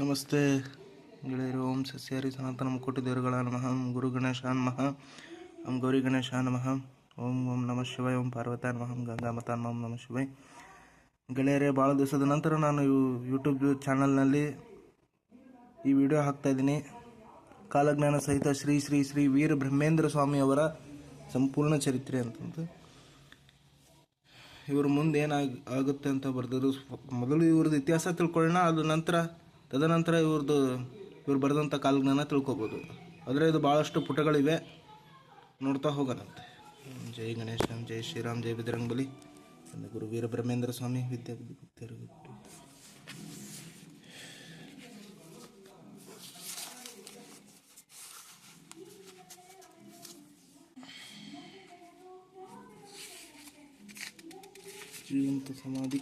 ನಮಸ್ತೆ ಗೆಳೆಯರು, ಓಂ ಸಸ್ಯಾರಿ ಸನಾತನ ಮುಕೋಟಿ ದೇವರುಗಳ ನಮಃ ಗುರು ಗಣೇಶ ನಮಃ ಓಂ ಗೌರಿ ಗಣೇಶ ನಮಃ, ಓಂ ಓಂ ನಮಃ ಶಿವಾಯ, ಓಂ ಪಾರ್ವತ ನಮಃ ಗಂಗಾ ಮತ ನಮಃ ನಮಃ ಶಿವಾಯ. ಗೆಳೆಯರೇ ಭಾಳ ದಿವಸದ ನಂತರ ನಾನು ಯೂಟ್ಯೂಬ್ ಚಾನಲ್ನಲ್ಲಿ ಈ ವಿಡಿಯೋ ಹಾಕ್ತಾ ಇದ್ದೀನಿ. ಕಾಲಜ್ಞಾನ ಸಹಿತ ಶ್ರೀ ಶ್ರೀ ಶ್ರೀ ವೀರ ಬ್ರಹ್ಮೇಂದ್ರ ಸ್ವಾಮಿಯವರ ಸಂಪೂರ್ಣ ಚರಿತ್ರೆ ಅಂತಂದು ಇವ್ರ ಮುಂದೆ ಏನಾಗ, ಆಗುತ್ತೆ ಅಂತ ಬರೆದಿದ್ರು ಮೊದಲು ಇವ್ರದ್ದು ಇತಿಹಾಸ ತಿಳ್ಕೊಳ್ಳೋಣ, ಅದ ನಂತರ ತದನಂತರ ಇವ್ರದ್ದು ಇವ್ರು ಬರೆದಂಥ ಕಾಲಜ್ಞಾನ ತಿಳ್ಕೊಬೋದು. ಆದರೆ ಇದು ಭಾಳಷ್ಟು ಪುಟಗಳಿವೆ. ನೋಡ್ತಾ ಹೋಗೋಣಂತೆ. ಜೈ ಗಣೇಶ, ಜೈ ಶ್ರೀರಾಮ್, ಜೈ ಬಿದ್ರಂಗಲಿ ಗುರು ವೀರ ಬ್ರಹ್ಮೇಂದ್ರ ಸ್ವಾಮಿ ವಿದ್ಯಾ ಜೀವಂತ ಸಮಾಧಿ.